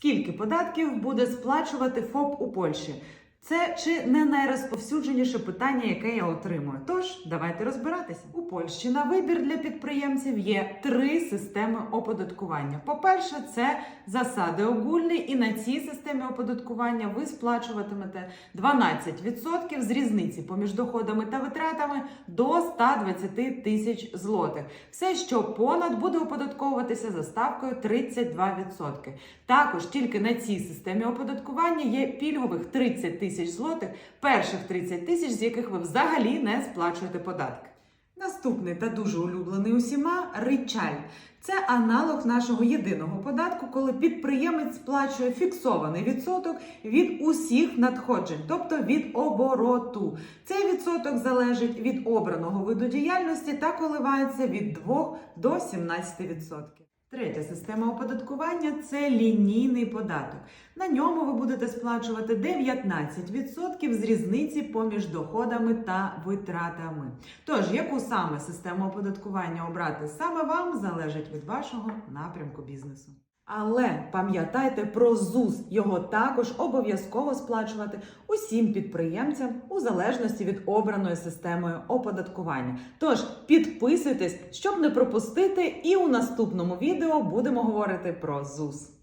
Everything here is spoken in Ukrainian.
Скільки податків буде сплачувати ФОП у Польщі? Це чи не найрозповсюдженіше питання, яке я отримую? Тож давайте розбиратися. У Польщі на вибір для підприємців є три системи оподаткування. По-перше, це засади огульні, і на цій системі оподаткування ви сплачуватимете 12% з різниці поміж доходами та витратами до 120 тисяч злотих. Все, що понад буде оподатковуватися за ставкою 32%. Також тільки на цій системі оподаткування є пільгових 30 тисяч злотих, перших 30 тисяч, з яких ви взагалі не сплачуєте податки. Наступний та дуже улюблений усіма ричаль. Це аналог нашого єдиного податку, коли підприємець сплачує фіксований відсоток від усіх надходжень, тобто від обороту. Цей відсоток залежить від обраного виду діяльності та коливається від 2 до 17%. Третя система оподаткування це лінійний податок. На ньому ви будете сплачувати 19% з різниці поміж доходами та витратами. Тож, яку саме систему оподаткування обрати саме вам залежить від вашого напрямку бізнесу. Але пам'ятайте про ЗУС. Його також обов'язково сплачувати усім підприємцям у залежності від обраної системою оподаткування. Тож підписуйтесь, щоб не пропустити, і у наступному відео будемо говорити про ЗУС.